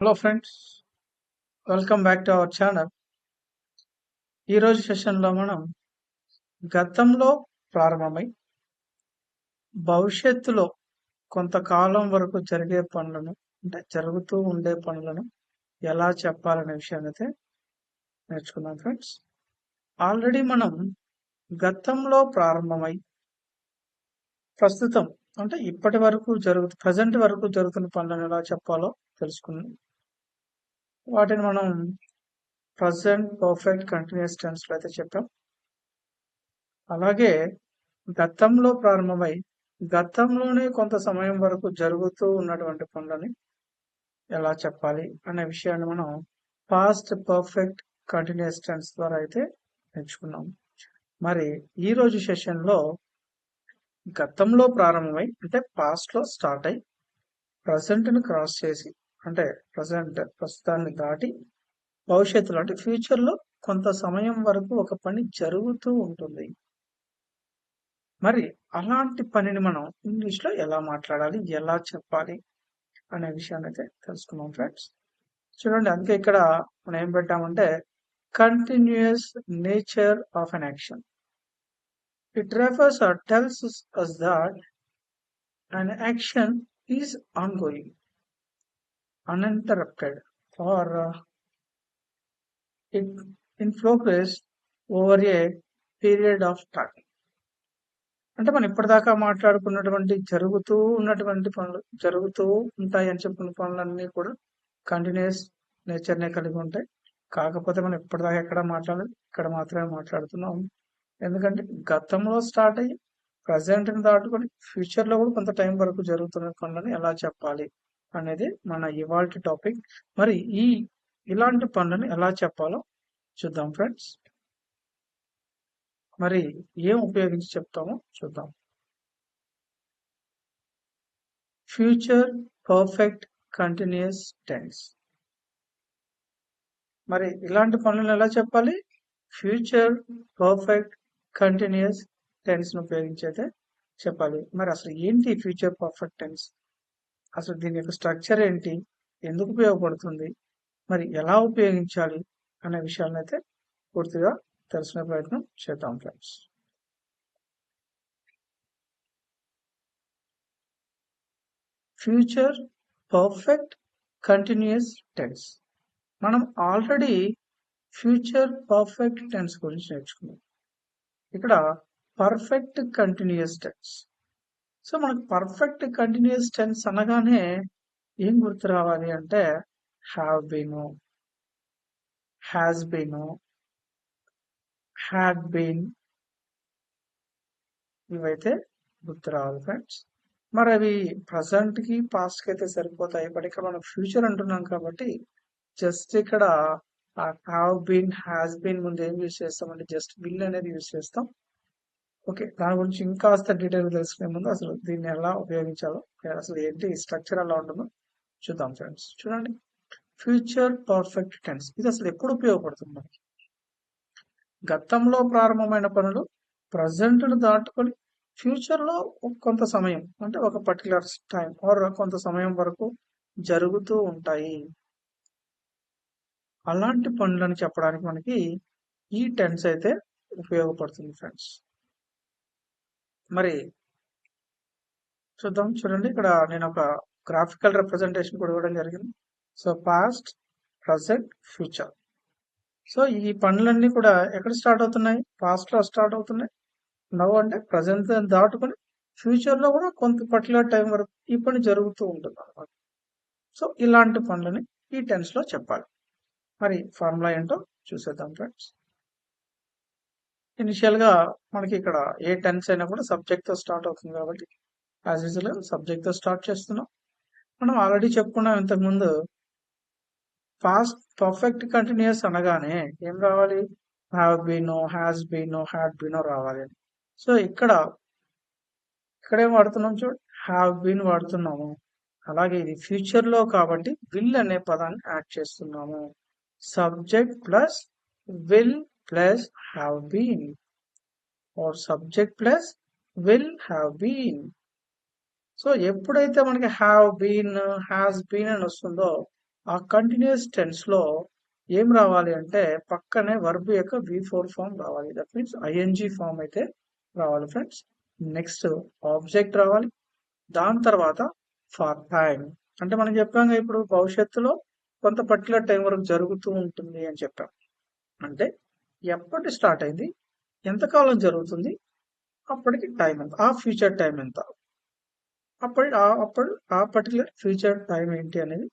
Hello friends welcome back to our channel ఈరోజు సెషన్లో మనం గతంలో ప్రారంభమై భవిష్యత్తులో కొంతకాలం వరకు జరిగే పనులను అంటే జరుగుతూ ఉండే పనులను ఎలా చెప్పాలనే విషయాన్ని అయితే నేర్చుకుందాం ఫ్రెండ్స్ ఆల్రెడీ మనం గతంలో ప్రారంభమై ప్రస్తుతం అంటే ఇప్పటి వరకు జరుగు ప్రజెంట్ వరకు జరుగుతున్న పనులను ఎలా చెప్పాలో తెలుసుకున్నాం. వాటిని మనం ప్రజెంట్ పర్ఫెక్ట్ కంటిన్యూస్ టెన్స్లో అయితే చెప్పాం. అలాగే గతంలో ప్రారంభమై గతంలోనే కొంత సమయం వరకు జరుగుతూ ఉన్నటువంటి పనులని ఎలా చెప్పాలి అనే విషయాన్ని మనం పాస్ట్ పర్ఫెక్ట్ కంటిన్యూస్ టెన్స్ ద్వారా అయితే నేర్చుకున్నాం. మరి ఈరోజు సెషన్లో గతంలో ప్రారంభమై అంటే పాస్ట్లో స్టార్ట్ అయి ప్రజెంట్ని క్రాస్ చేసి అంటే ప్రజెంట్ ప్రస్తుతాన్ని దాటి భవిష్యత్తులో అంటే ఫ్యూచర్లో కొంత సమయం వరకు ఒక పని జరుగుతూ ఉంటుంది. మరి అలాంటి పనిని మనం ఇంగ్లీష్లో ఎలా మాట్లాడాలి? ఎలా చెప్పాలి? అనే విషయాన్ని అయితే తెలుసుకున్నాం ఫ్రెండ్స్ చూడండి అందుకే ఇక్కడ మనం ఏం పెట్టామంటే continuous nature of an action it refers tells us that that action is on going uninterrupted, for uh, it in progress over a period of time. అంటే మనం ఇప్పటిదాకా మాట్లాడుకున్నటువంటి జరుగుతూ ఉన్నటువంటి పనులు జరుగుతూ ఉంటాయి అని చెప్పిన పనులన్నీ కూడా కంటిన్యూస్ నేచర్నే కలిగి ఉంటాయి. కాకపోతే మనం ఇప్పటిదాకా ఎక్కడ మాట్లాడలేదు ఇక్కడ మాత్రమే మాట్లాడుతున్నాం. ఎందుకంటే గతంలో స్టార్ట్ అయ్యి ప్రజెంట్ని దాటుకొని ఫ్యూచర్లో కూడా కొంత టైం వరకు జరుగుతున్న పనులని ఎలా చెప్పాలి? అనేది మన ఇవాల్టి టాపిక్. మరి ఈ ఇలాంటి పనులను ఎలా చెప్పాలో చూద్దాం ఫ్రెండ్స్. మరి ఏం ఉపయోగించి చెప్తామో చూద్దాం. Future perfect continuous tense. మరి ఇలాంటి పనులను ఎలా చెప్పాలి? ఫ్యూచర్ పర్ఫెక్ట్ కంటిన్యూస్ టెన్స్ను ఉపయోగించి అయితే చెప్పాలి. మరి అసలు ఏంటి ఫ్యూచర్ పర్ఫెక్ట్ టెన్స్? అసలు దీని యొక్క స్ట్రక్చర్ ఏంటి? ఎందుకు ఉపయోగపడుతుంది? మరి ఎలా ఉపయోగించాలి? అనే విషయాలను అయితే పూర్తిగా తెలుసుకునే ప్రయత్నం చేద్దాం friends future perfect continuous tense మనం ఆల్రెడీ ఫ్యూచర్ పర్ఫెక్ట్ టెన్స్ గురించి నేర్చుకున్నాం. ఇక్కడ పర్ఫెక్ట్ కంటిన్యూస్ టెన్స్ సో మనకు పర్ఫెక్ట్ కంటిన్యూస్ టెన్స్ అనగానే ఏం గుర్తు రావాలి అంటే have been has been had been ఇవైతే గుర్తు రావాలి ఫ్రెండ్స్ మరి అవి ప్రజెంట్కి కి అయితే సరిపోతాయి. బట్ ఇక్కడ మనం ఫ్యూచర్ అంటున్నాం కాబట్టి జస్ట్ ఇక్కడ హ్యావ్ బీన్ హ్యాస్ బీన్ ముందు ఏం యూజ్ చేస్తామంటే జస్ట్ విల్ అనేది యూజ్ చేస్తాం. ఓకే దాని గురించి ఇంకాస్త డీటెయిల్ తెలుసుకునే ముందు అసలు దీన్ని ఎలా ఉపయోగించాలో అసలు ఏంటి స్ట్రక్చర్ ఎలా ఉంటుందో చూద్దాం ఫ్రెండ్స్. చూడండి. Future perfect tense. ఇది అసలు ఎప్పుడు ఉపయోగపడుతుంది మనకి? గతంలో ప్రారంభమైన పనులు ప్రజెంట్ను దాటుకొని ఫ్యూచర్లో కొంత సమయం అంటే ఒక పర్టికులర్ టైం ఆర్ కొంత సమయం వరకు జరుగుతూ ఉంటాయి. అలాంటి పనులను చెప్పడానికి మనకి ఈ టెన్స్ అయితే ఉపయోగపడుతుంది ఫ్రెండ్స్. మరి చూద్దాం. చూడండి ఇక్కడ నేను ఒక గ్రాఫికల్ రిప్రజెంటేషన్ కూడా ఇవ్వడం జరిగింది. So past present future so ఈ పనులన్నీ కూడా ఎక్కడ స్టార్ట్ అవుతున్నాయి? పాస్ట్లో స్టార్ట్ అవుతున్నాయి. నవ్వు అంటే ప్రజెంట్ దాటుకొని ఫ్యూచర్లో కూడా కొంత పర్టికులర్ టైం వరకు ఈ పని జరుగుతూ ఉంటుంది అనమాట సో ఇలాంటి పనులని ఈ టెన్స్లో చెప్పాలి. మరి ఫార్ములా ఏంటో చూసేద్దాం ఫ్రెండ్స్ ఇనిషియల్గా మనకి ఇక్కడ ఏ టెన్స్ అయినా కూడా సబ్జెక్ట్తో స్టార్ట్ అవుతుంది కాబట్టి యాజ్ యూజువల్ సబ్జెక్ట్తో స్టార్ట్ చేస్తున్నాం. మనం ఆల్రెడీ చెప్పుకున్నాం ఇంతకు ముందు పాస్ట్ పర్ఫెక్ట్ కంటిన్యూస్ అనగానే ఏం రావాలి? హ్యావ్ బీనో హ్యాస్ బీనో హ్యాడ్ బీనో రావాలి అని. సో ఇక్కడ ఇక్కడేం వాడుతున్నాం చూడు? హ్యావ్ బీన్ వాడుతున్నాము. అలాగే ఇది ఫ్యూచర్లో కాబట్టి విల్ అనే పదాన్ని యాడ్ చేస్తున్నాము. Subject plus will plus have been or subject plus will have been so ఎప్పుడైతే మనకి హ్యావ్ బీన్ హ్యాస్ బీన్ అని వస్తుందో ఆ కంటిన్యూస్ టెన్స్లో ఏం రావాలి అంటే పక్కనే వర్బ్ యొక్క వి ఫోర్ ఫామ్ రావాలి. దట్ మీన్స్ ఐఎన్జి ఫామ్ అయితే రావాలి ఫ్రెండ్స్ నెక్స్ట్ ఆబ్జెక్ట్ రావాలి. దాని తర్వాత ఫార్ టైం అంటే మనం చెప్పాం ఇప్పుడు భవిష్యత్తులో కొంత పర్టికులర్ టైం వరకు జరుగుతూ ఉంటుంది అని చెప్పాం. అంటే ఎప్పటి స్టార్ట్ అయింది? ఎంతకాలం జరుగుతుంది? అప్పటికి టైం ఎంత? ఆ ఫ్యూచర్ టైం ఎంత? అప్పటి అప్పుడు ఆ పర్టికులర్ ఫ్యూచర్ టైం ఏంటి అనేది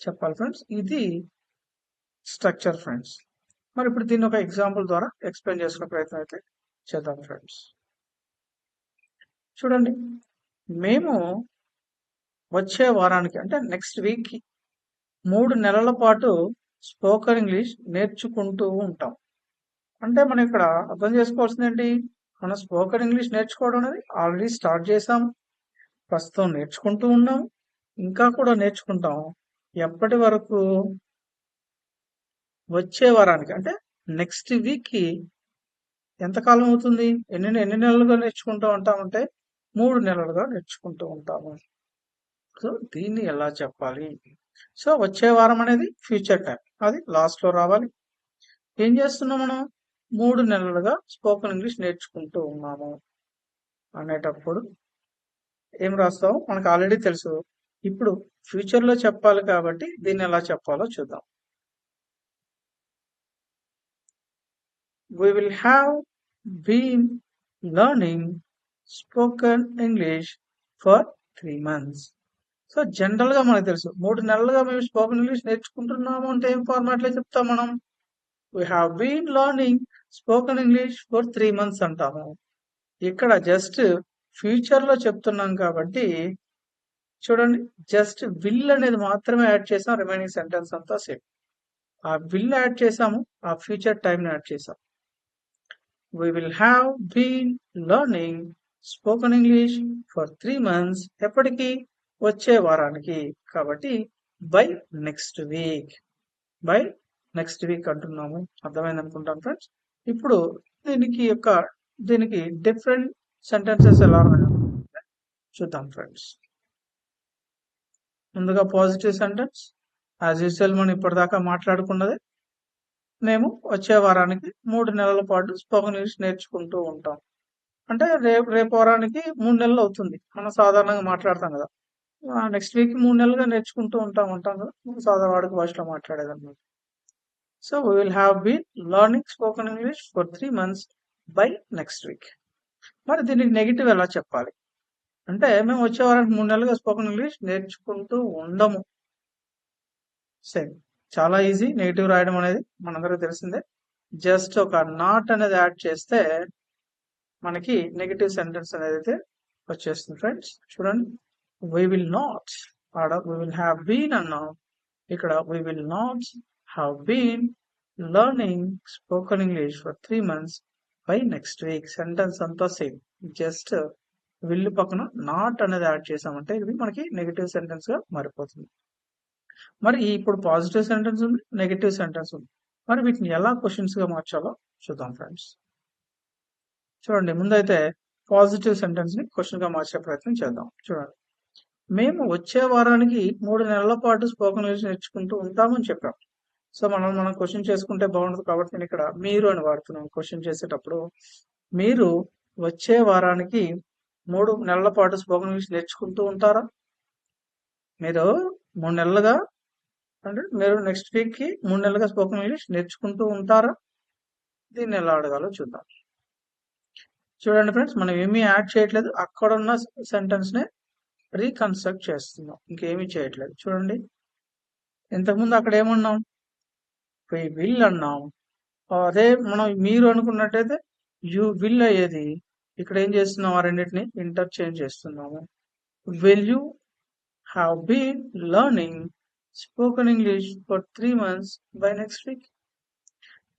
చెప్పాలి ఫ్రెండ్స్. ఇది స్ట్రక్చర్ ఫ్రెండ్స్. మరి ఇప్పుడు దీన్ని ఒక ఎగ్జాంపుల్ ద్వారా ఎక్స్ప్లెయిన్ చేసుకునే ప్రయత్నం అయితే చేద్దాం ఫ్రెండ్స్. చూడండి. మేము వచ్చే వారానికి అంటే నెక్స్ట్ వీక్కి మూడు నెలల పాటు స్పోకన్ ఇంగ్లీష్ నేర్చుకుంటూ ఉంటాం. అంటే మనం ఇక్కడ అర్థం చేసుకోవాల్సింది ఏంటి మనం స్పోకెన్ ఇంగ్లీష్ నేర్చుకోవడం అనేది ఆల్రెడీ స్టార్ట్ చేసాం ప్రస్తుతం నేర్చుకుంటూ ఉన్నాం. ఇంకా కూడా నేర్చుకుంటాం. ఎప్పటి వరకు? వచ్చే వారానికి అంటే నెక్స్ట్ వీక్కి ఎంతకాలం అవుతుంది? ఎన్ని ఎన్ని నెలలుగా నేర్చుకుంటూ ఉంటామంటే మూడు నెలలుగా నేర్చుకుంటూ ఉంటాము. సో దీన్ని ఎలా చెప్పాలి? సో వచ్చే వారం అనేది ఫ్యూచర్ టైం. అది లాస్ట్లో రావాలి. ఏం చేస్తున్నాం మనం? మూడు నెలలుగా స్పోకెన్ ఇంగ్లీష్ నేర్చుకుంటూ ఉన్నాము అనేటప్పుడు ఏం రాస్తాం మనకు ఆల్రెడీ తెలుసు. ఇప్పుడు ఫ్యూచర్లో చెప్పాలి కాబట్టి దీన్ని ఎలా చెప్పాలో చూద్దాం. We will have been learning spoken English for three months so జనరల్గా మనకు తెలుసు. మూడు నెలలుగా మేము స్పోకెన్ ఇంగ్లీష్ నేర్చుకుంటున్నాము అంటే ఏం ఫార్మాట్లో చెప్తాం మనం? We have been learning spoken English for three months అంటాము. ఇక్కడ జస్ట్ ఫ్యూచర్లో చెప్తున్నాం కాబట్టి చూడండి జస్ట్ విల్ అనేది మాత్రమే యాడ్ చేసాం రిమైనింగ్ సెంటెన్స్ అంతా సేమ్ ఆ విల్ యాడ్ చేసాము ఆ ఫ్యూచర్ టైం యాడ్ చేసాం. We will have been learning spoken English for three months ఎప్పటికి? వచ్చే వారానికి. కాబట్టి by next week by next week అంటున్నాము. అర్థమైంది అనుకుంటాను ఫ్రెండ్స్ ఇప్పుడు దీనికి యొక్క దీనికి డిఫరెంట్ సెంటెన్సెస్ ఎలా చూద్దాం ఫ్రెండ్స్ ముందుగా పాజిటివ్ సెంటెన్స్ యాజ్ యూజువల్ మనం ఇప్పటిదాకా మాట్లాడుకున్నది. మేము వచ్చే వారానికి మూడు నెలల పాటు స్పోకెన్ ఇంగ్లీష్ నేర్చుకుంటూ ఉంటాం. అంటే రేపు రేపు వారానికి మూడు నెలలు అవుతుంది. మనం సాధారణంగా మాట్లాడతాం కదా. నెక్స్ట్ వీక్ మూడు నెలలుగా నేర్చుకుంటూ ఉంటాం ఉంటాం కదా. సాధారణ వాడికి భాషలో మాట్లాడేదన్నమాట so we will have been learning spoken English for three months by next week మరి దీనికి నెగిటివ్ ఎలా చెప్పాలి? అంటే మేము వచ్చే వారానికి మూడు నెలలుగా స్పోకెన్ ఇంగ్లీష్ నేర్చుకుంటూ ఉండము. సేమ్ చాలా ఈజీ నెగిటివ్ రాయడం అనేది మనందరికీ తెలిసిందే. జస్ట్ ఒక నాట్ అనేది యాడ్ చేస్తే మనకి నెగిటివ్ సెంటెన్స్ అనేది అయితే వచ్చేస్తుంది ఫ్రెండ్స్ చూడండి. వీ విల్ నాట్ ఆడ వీ విల్ హ్యావ్ బీన్ అన్నాం. ఇక్కడ we will not have been learning spoken English for three months by next week sentence అంతా సేమ్ జస్ట్ విల్లు పక్కన నాట్ అనేది యాడ్ చేసామంటే ఇది మనకి నెగిటివ్ సెంటెన్స్గా మారిపోతుంది. మరి ఇప్పుడు పాజిటివ్ సెంటెన్స్ ఉంది నెగిటివ్ సెంటెన్స్ ఉంది. మరి వీటిని ఎలా క్వశ్చన్స్గా మార్చాలో చూద్దాం ఫ్రెండ్స్ చూడండి ముందైతే పాజిటివ్ సెంటెన్స్ని క్వశ్చన్గా మార్చే ప్రయత్నం చేద్దాం. చూడండి. మేము వచ్చే వారానికి మూడు నెలల పాటు స్పోకెన్ ఇంగ్లీష్ నేర్చుకుంటూ ఉంటామని చెప్పాం. సో మనం మనం క్వశ్చన్ చేసుకుంటే బాగుండదు కాబట్టి నేను ఇక్కడ మీరు అని వాడుతున్నాను క్వశ్చన్ చేసేటప్పుడు. మీరు వచ్చే వారానికి మూడు నెలల పాటు స్పోకెన్ ఇంగ్లీష్ నేర్చుకుంటూ ఉంటారా? మీరు మూడు నెలలుగా అంటే మీరు నెక్స్ట్ వీక్కి మూడు నెలలుగా స్పోకెన్ ఇంగ్లీష్ నేర్చుకుంటూ ఉంటారా? దీన్ని ఎలా అడగాలో చూద్దాం. చూడండి ఫ్రెండ్స్ మనం ఏమీ యాడ్ చేయట్లేదు. అక్కడ ఉన్న సెంటెన్స్ని రీకన్స్ట్రక్ట్ చేస్తున్నాం. ఇంకేమీ చేయట్లేదు. చూడండి. ఇంతకుముందు అక్కడ ఏమన్నాం? విల్ అన్నాం uh, అదే మనం మీరు అనుకున్నట్టయితే యు విల్ అయ్యేది. ఇక్కడ ఏం చేస్తున్నాం? ఆ రెండింటిని ఇంటర్చేంజ్ చేస్తున్నాము. Will you have been learning spoken English for three months by next week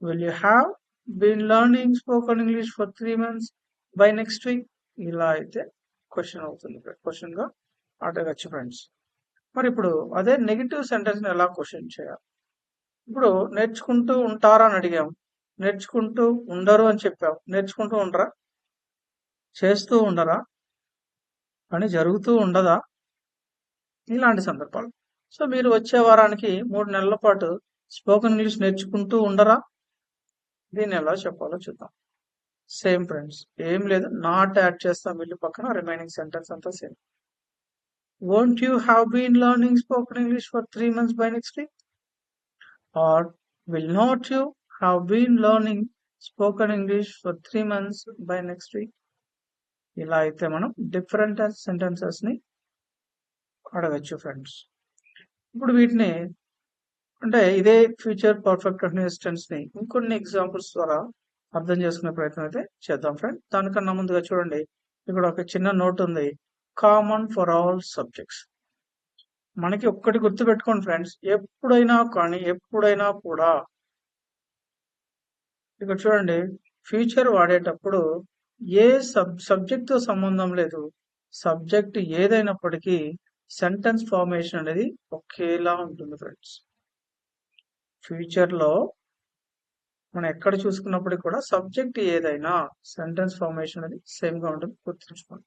will you have been learning spoken English for three months by next week ఇలా అయితే క్వశ్చన్ అవుతుంది. క్వశ్చన్గా అడగచ్చు ఫ్రెండ్స్ మరి ఇప్పుడు అదే నెగిటివ్ సెంటెన్స్ని ఎలా క్వశ్చన్ చేయాలి? ఇప్పుడు నేర్చుకుంటూ ఉంటారా అని అడిగాం నేర్చుకుంటూ ఉండరు అని చెప్పాం నేర్చుకుంటూ ఉండరా? చేస్తూ ఉండరా? పని జరుగుతూ ఉండదా? ఇలాంటి సందర్భాలు. సో మీరు వచ్చే వారానికి మూడు నెలల పాటు స్పోకెన్ ఇంగ్లీష్ నేర్చుకుంటూ ఉండరా? దీన్ని ఎలా చెప్పాలో చూద్దాం. సేమ్ ఫ్రెండ్స్ ఏం లేదు. నాట్ యాడ్ చేస్తాం. వీళ్ళు పక్కన రిమైనింగ్ సెంటెన్స్ అంతా same. Won't you have been learning spoken English for three months by next week or will not you have been learning spoken English for three months by next week ఇలా అయితే మనం different సెంటెన్సెస్ని అడగచ్చు friends ఇప్పుడు వీటిని అంటే ఇదే future perfect కంటిన్యూస్ని ఇంకొన్ని examples ద్వారా అర్థం చేసుకునే ప్రయత్నం అయితే చేద్దాం ఫ్రెండ్ దానికన్నా ముందుగా చూడండి. ఇక్కడ ఒక చిన్న నోట్ ఉంది. కామన్ ఫర్ ఆల్ సబ్జెక్ట్స్ మనకి ఒక్కటి గుర్తు పెట్టుకోండి ఫ్రెండ్స్ ఎప్పుడైనా కానీ ఎప్పుడైనా కూడా ఇక్కడ చూడండి ఫ్యూచర్ వాడేటప్పుడు ఏ సబ్ సబ్జెక్ట్తో సంబంధం లేదు. సబ్జెక్ట్ ఏదైనప్పటికీ సెంటెన్స్ ఫార్మేషన్ అనేది ఒకేలా ఉంటుంది ఫ్రెండ్స్. ఫ్యూచర్లో మనం ఎక్కడ చూసుకున్నప్పటికీ కూడా సబ్జెక్ట్ ఏదైనా సెంటెన్స్ ఫార్మేషన్ అనేది సేమ్గా ఉంటుంది. గుర్తుంచుకోండి.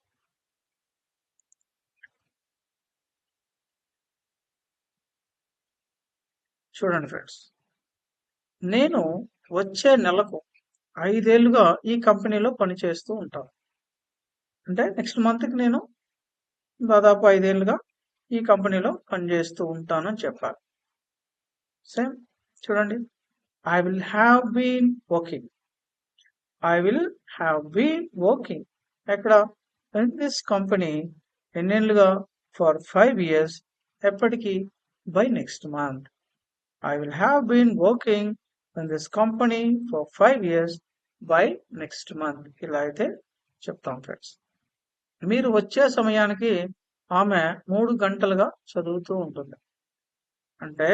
చూడండి ఫ్రెండ్స్. నేను వచ్చే నెలకు ఐదేళ్ళుగా ఈ కంపెనీలో పనిచేస్తూ ఉంటాను. అంటే నెక్స్ట్ మంత్కి నేను దాదాపు ఐదేళ్ళుగా ఈ కంపెనీలో పనిచేస్తూ ఉంటానని చెప్పాలి. సేమ్? చూడండి. I will have been working I will have been working ఎక్కడ? ఇన్ దిస్ కంపెనీ ఎన్నేళ్ళుగా ఫర్ ఫైవ్ ఇయర్స్ ఎప్పటికీ? By next month I will have been working in this company for five years by next month ఇలా అయితే చెప్తాం friends మీరు వచ్చే సమయానికి ఆమె మూడు గంటలుగా చదువుతూ ఉంటుంది. అంటే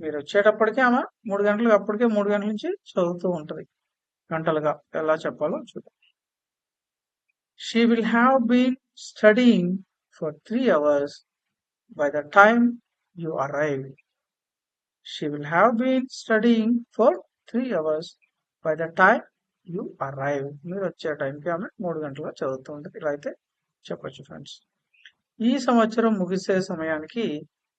మీరు వచ్చేటప్పటికే ఆమె మూడు గంటలకు అప్పటికే మూడు గంటల నుంచి చదువుతూ ఉంటుంది. గంటలుగా ఎలా చెప్పాలో చూద్దాం. She will have been studying for three hours by the time you arrive she will have been studying for three hours by the time you arrive మీరు వచ్చే టైంకి ఆమె మూడు గంటలుగా చదువుతూ ఉంటుంది ఇలా అయితే చెప్పొచ్చు ఫ్రెండ్స్ ఈ సంవత్సరం ముగిసే సమయానికి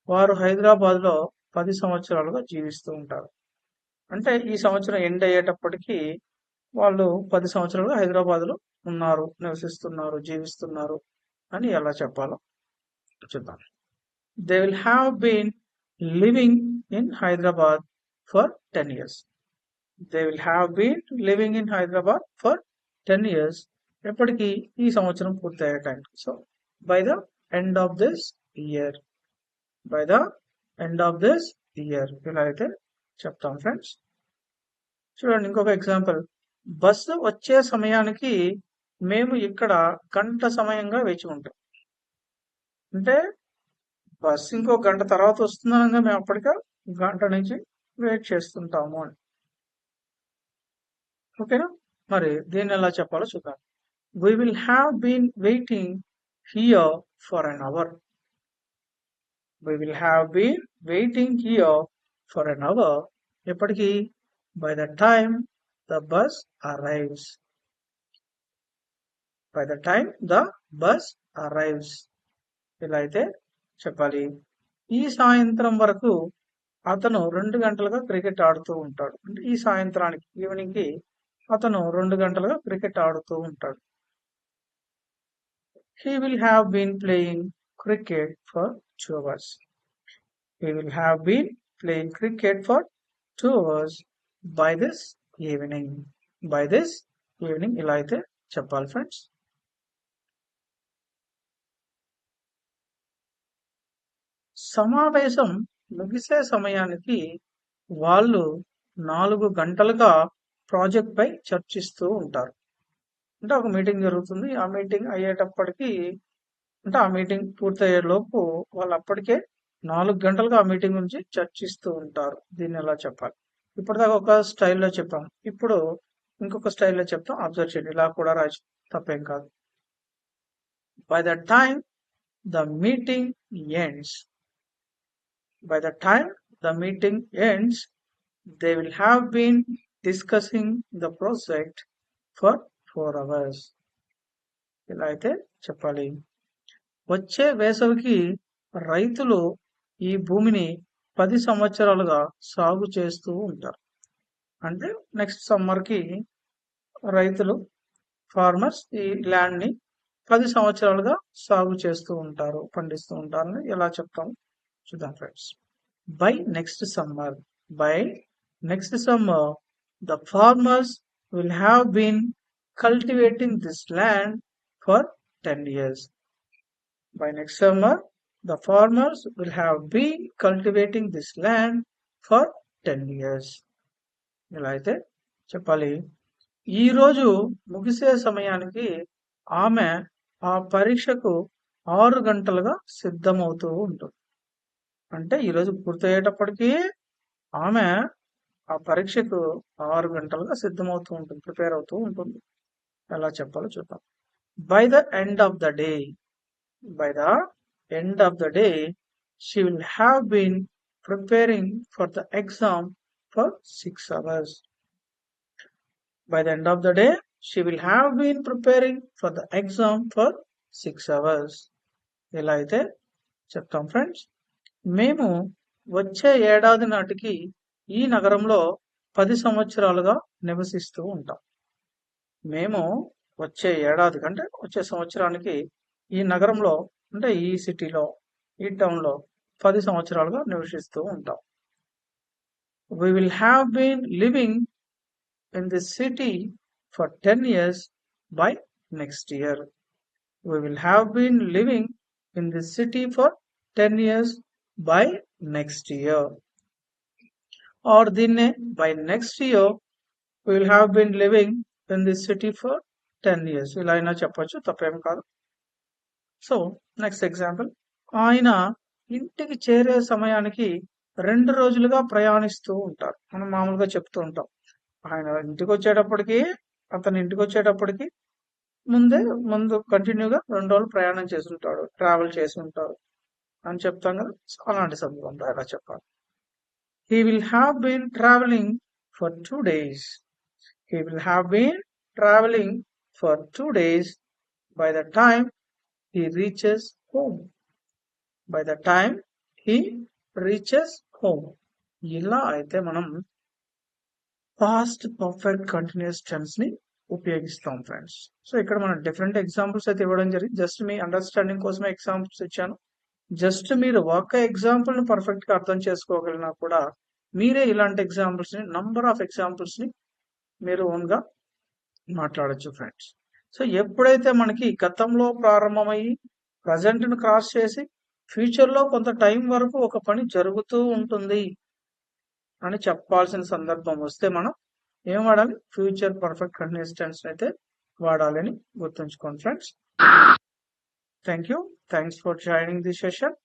వారు హైదరాబాద్లో పది సంవత్సరాలుగా జీవిస్తూ ఉంటారు. అంటే ఈ సంవత్సరం ఎండ్ అయ్యేటప్పటికీ వాళ్ళు పది సంవత్సరాలుగా హైదరాబాద్లో ఉన్నారు నివసిస్తున్నారు జీవిస్తున్నారు అని ఎలా చెప్పాలో చూద్దాం. They will have been living in Hyderabad for ten years they will have been living in Hyderabad for ten years ఎప్పటికీ ఈ సంవత్సరం పూర్తయ్యే time so by the end of this year by the end of this year ఇలా అయితే చెప్తాం friends. చూడండి ఇంకొక example bus వచ్చే సమయానికి మేము ఇక్కడ గంట సమయంగా వేచి ఉంటాం. అంటే బస్సు ఇంకో గంట తర్వాత వస్తుందనగా మేము అప్పటికే గంట నుంచి వెయిట్ చేస్తుంటాము అని. ఓకేనా? మరి దీన్ని ఎలా చెప్పాలో చూద్దాం. We will have been waiting here for an hour we will have been waiting here for an hour ఎప్పటికీ? By the time the bus arrives by the time the bus arrives ఇలా అయితే చెప్పాలి. ఈ సాయంత్రం వరకు అతను రెండు గంటలుగా క్రికెట్ ఆడుతూ ఉంటాడు. అంటే ఈ సాయంత్రానికి ఈవినింగ్కి అతను రెండు గంటలుగా క్రికెట్ ఆడుతూ ఉంటాడు. He will have been playing cricket for two hours he will have been playing cricket for two hours by this evening by this evening ఇలా అయితే చెప్పాలి ఫ్రెండ్స్ సమావేశం ముగిసే సమయానికి వాళ్ళు నాలుగు గంటలుగా ప్రాజెక్ట్ పై చర్చిస్తూ ఉంటారు. అంటే ఒక మీటింగ్ జరుగుతుంది. ఆ మీటింగ్ అయ్యేటప్పటికి అంటే ఆ మీటింగ్ పూర్తయ్యే లోపు వాళ్ళు అప్పటికే నాలుగు గంటలుగా ఆ మీటింగ్ గురించి చర్చిస్తూ ఉంటారు. దీన్ని ఎలా చెప్పాలి? ఇప్పటిదాకా ఒక స్టైల్లో చెప్పాం. ఇప్పుడు ఇంకొక స్టైల్లో చెప్తాం. అబ్జర్వ్ చేయండి. ఇలా కూడా రాజు తప్పేం కాదు. By the time the meeting ends By the time the meeting ends, they will have been discussing the project for four hours. ఇలా అయితే చెప్పాలి. వచ్చే వేసవికి రైతులు ఈ భూమిని పది సంవత్సరాలుగా సాగు చేస్తూ ఉంటారు. అంటే నెక్స్ట్ సమ్మర్కి రైతులు ఫార్మర్స్ ఈ ల్యాండ్ని పది సంవత్సరాలుగా సాగు చేస్తూ ఉంటారు పండిస్తూ ఉంటారని ఎలా చెప్తాము చూద్దాం friends by next summer by next summer the farmers will have been cultivating this land for ten years by next summer the farmers will have been cultivating this land for ten years ఇలా అయితే చెప్పాలి ఈ రోజు ముగిసే సమయానికి ఆమె ఆ పరీక్షకు ఆరు గంటలుగా సిద్ధమవుతూ ఉంటుంది. అంటే ఈరోజు పూర్తయ్యేటప్పటికీ ఆమె ఆ పరీక్షకు ఆరు గంటలుగా సిద్ధమవుతూ ఉంటుంది ప్రిపేర్ అవుతూ ఉంటుంది. ఎలా చెప్పాలో చూద్దాం. By the end of the day by the end of the day she will have been preparing for the exam for six hours by the end of the day she will have been preparing for the exam for six hours ఇలా అయితే చెప్తాం friends మేము వచ్చే ఏడాది నాటికి ఈ నగరంలో పది సంవత్సరాలుగా నివసిస్తూ ఉంటాం. మేము వచ్చే ఏడాది కంటే వచ్చే సంవత్సరానికి ఈ నగరంలో అంటే ఈ సిటీలో ఈ టౌన్లో పది సంవత్సరాలుగా నివసిస్తూ ఉంటాం. We will have been living in the city for ten years by next year we will have been living in the city for ten years by next year. Or దీన్నే by next year we will have been living in this city for 10 years. ఇలా అయినా చెప్పొచ్చు? తప్పేం కాదు. So next example ఆయన ఇంటికి చేరే సమయానికి రెండు రోజులుగా ప్రయాణిస్తూ ఉంటారు. మనం మామూలుగా చెప్తూ ఉంటాం. ఆయన ఇంటికి వచ్చేటప్పటికి అతను ఇంటికి వచ్చేటప్పటికి ముందే ముందు కంటిన్యూగా రెండు రోజులు ప్రయాణం చేసి ఉంటాడు. ట్రావెల్ చేసి ఉంటాడు. అని చెప్తాం కదా. సో అలాంటి సందర్భంలో ఎలా చెప్పాలి? He will have been travelling for two days he will have been travelling for two days by the time he reaches home by the time he reaches home ఇలా అయితే మనం పాస్ట్ పర్ఫెక్ట్ కంటిన్యూస్ టెన్స్ని ఉపయోగిస్తాం friends so ఇక్కడ మనం different examples అయితే ఇవ్వడం జరిగింది. Just మీ అండర్స్టాండింగ్ కోసమే ఎగ్జాంపుల్స్ ఇచ్చాను. జస్ట్ మీరు ఒక్క ఎగ్జాంపుల్ని పర్ఫెక్ట్గా అర్థం చేసుకోగలిగినా కూడా మీరే ఇలాంటి ఎగ్జాంపుల్స్ని నంబర్ ఆఫ్ ఎగ్జాంపుల్స్ని మీరు ఓన్గా ఫ్రెండ్స్ సో ఎప్పుడైతే మనకి గతంలో ప్రారంభమయ్యి ప్రజెంట్ను క్రాస్ చేసి ఫ్యూచర్లో కొంత టైం వరకు ఒక పని జరుగుతూ ఉంటుంది అని చెప్పాల్సిన సందర్భం వస్తే మనం ఏం వాడాలి? ఫ్యూచర్ పర్ఫెక్ట్ కంటిన్యూస్ టెన్స్ అయితే వాడాలని గుర్తుంచుకోండి friends thank you thanks for joining the session